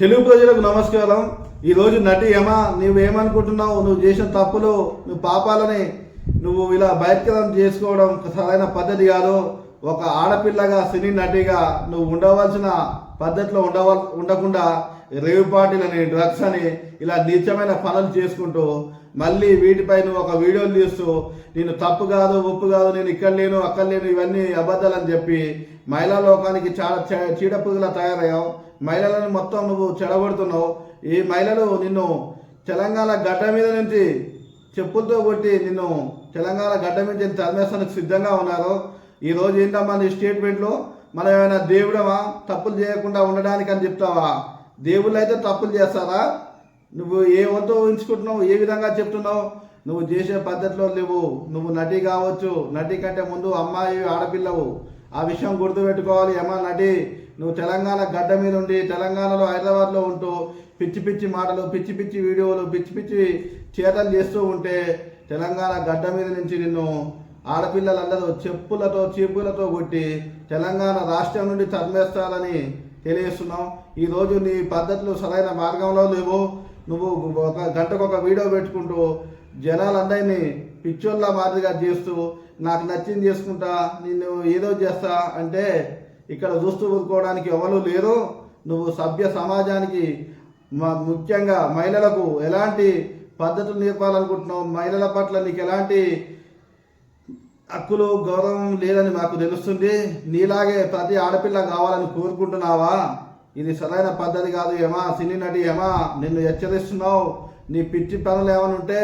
తెలుగు ప్రజలకు నమస్కారం. ఈరోజు నటి యమ నువ్వేమనుకుంటున్నావు నువ్వు చేసిన తప్పులు నువ్వు పాపాలని నువ్వు ఇలా బహిష్కరణ చేసుకోవడం సరైన పద్ధతి కాదు. ఒక ఆడపిల్లగా సినీ నటిగా నువ్వు ఉండవలసిన పద్ధతిలో ఉండవల్ ఉండకుండా రేవు పార్టీలని డ్రగ్స్ అని ఇలా నీచమైన పనులు చేసుకుంటూ మళ్ళీ వీటిపై నువ్వు ఒక వీడియోలు తీస్తూ నేను తప్పు కాదు ఉప్పు కాదు నేను ఇక్కడ లేను అక్కడ లేను ఇవన్నీ అబద్ధాలని చెప్పి మహిళా లోకానికి చాలా చ- తయారయ్యావు. మహిళలను మొత్తం నువ్వు చెడగొడుతున్నావు. ఈ మహిళలు నిన్ను తెలంగాణ గడ్డ మీద నుంచి చెప్పులతో కొట్టి నిన్ను తెలంగాణ గడ్డ మీద నుంచి తరిమేస్తానికి సిద్ధంగా ఉన్నారు. ఈ రోజు ఏంటమ్మా నీ స్టేట్మెంట్లో మనం ఏమైనా దేవుడమా? తప్పులు చేయకుండా ఉండడానికి అని చెప్తావా? దేవుళ్ళు అయితే తప్పులు చేస్తారా? నువ్వు ఏ వద్ద ఉంచుకుంటున్నావు ఏ విధంగా చెప్తున్నావు? నువ్వు చేసే పద్ధతిలో లేవు. నువ్వు నటి కావచ్చు. నటి కంటే ముందు అమ్మాయి ఆడపిల్లవు. ఆ విషయం గుర్తుపెట్టుకోవాలి. ఏమా నటి? నువ్వు తెలంగాణ గడ్డ మీద ఉండి తెలంగాణలో హైదరాబాద్లో ఉంటూ పిచ్చి పిచ్చి మాటలు పిచ్చి పిచ్చి వీడియోలు పిచ్చి పిచ్చి చేతలు చేస్తూ ఉంటే తెలంగాణ గడ్డ మీద నుంచి నిన్ను ఆడపిల్లలందరూ చెప్పులతో చీపులతో కొట్టి తెలంగాణ రాష్ట్రం నుండి తరిమేస్తారని తెలియజేస్తున్నాం. ఈరోజు నీ పద్ధతులు సరైన మార్గంలో లేవు. నువ్వు ఒక గంటకు ఒక వీడియో పెట్టుకుంటూ జనాలందరినీ పిచ్చోళ్ళ మాదిరిగా చేస్తూ నాకు నచ్చింది చేసుకుంటా నిన్ను ఏదో చేస్తా అంటే ఇక్కడ చూస్తూ ఊరుకోవడానికి ఎవరు లేరు. నువ్వు సభ్య సమాజానికి ముఖ్యంగా మహిళలకు ఎలాంటి పద్ధతులు నేర్పాలనుకుంటున్నావు? మహిళల పట్ల నీకు ఎలాంటి హక్కులు గౌరవం లేదని మాకు తెలుస్తుంది నీలాగే ప్రతి ఆడపిల్ల కావాలని కోరుకుంటున్నావా? ఇది సరైన పద్ధతి కాదు ఏమా సినీ నటి ఏమా నిన్ను హెచ్చరిస్తున్నావు. నీ పిచ్చి పనులు ఏమైనా ఉంటే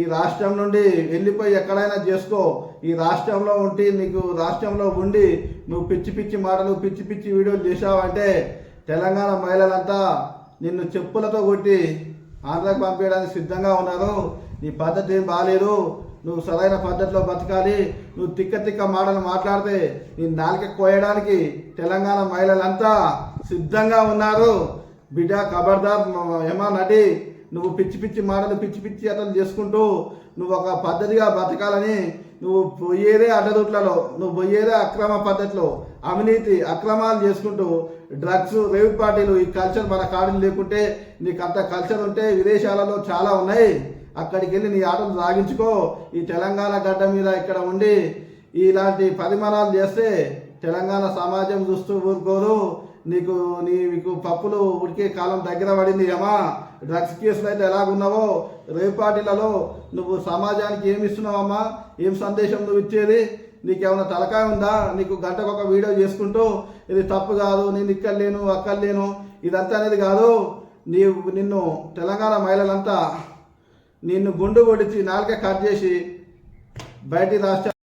ఈ రాష్ట్రం నుండి వెళ్ళిపోయి ఎక్కడైనా చేసుకో. ఈ రాష్ట్రంలో ఉండి నీకు రాష్ట్రంలో ఉండి నువ్వు పిచ్చి పిచ్చి మాటలు పిచ్చి పిచ్చి వీడియోలు చేసావంటే తెలంగాణ మహిళలంతా నిన్ను చెప్పులతో కొట్టి ఆంధ్రాకి పంపించడానికి సిద్ధంగా ఉన్నారు. నీ పద్ధతి ఏం బాగాలేదు నువ్వు సరైన పద్ధతిలో బతకాలి. నువ్వు తిక్క తిక్క మాటలు మాట్లాడితే నీ నాలుక కోయడానికి తెలంగాణ మహిళలంతా సిద్ధంగా ఉన్నారు. బిడ్డ కబర్దార్ మ- ఏమా నటి నువ్వు పిచ్చి పిచ్చి మాటలు పిచ్చి పిచ్చి అతను చేసుకుంటూ నువ్వు ఒక పద్ధతిగా బతకాలని నువ్వు పోయేదే అడ్డదుట్లలో నువ్వు పోయేదే అక్రమ పద్ధతిలో అవినీతి అక్రమాలు చేసుకుంటూ డ్రగ్స్ రేవ్ పార్టీలు ఈ కల్చర్ మన కాడిని లేకుంటే నీకు అంత కల్చర్ ఉంటే విదేశాలలో చాలా ఉన్నాయి. అక్కడికి వెళ్ళి నీ ఆటలు సాగించుకో. ఈ తెలంగాణ గడ్డ మీద ఇక్కడ ఉండి ఇలాంటి పరిమాణాలు చేస్తే తెలంగాణ సమాజం చూస్తూ ఊరుకోదు నీకు నీ మీకు పప్పులు ఉడికే కాలం దగ్గర పడింది ఏమా డ్రగ్స్ కేసులు అయితే ఎలాగున్నావో? రేపాటిలలో నువ్వు సమాజానికి ఏమి ఇస్తున్నావమ్మా ఏం సందేశం నువ్వు ఇచ్చేది? నీకేమైనా తలకాయ ఉందా? నీకు గంటకు ఒక వీడియో చేసుకుంటూ ఇది తప్పు కాదు నేను ఇక్కడ లేను అక్కడ లేను ఇదంతా అనేది కాదు. నీవు నిన్ను తెలంగాణ మహిళలంతా నిన్ను గుండు కొడిచి నాలుక కట్ చేసి బయటి రాష్ట్ర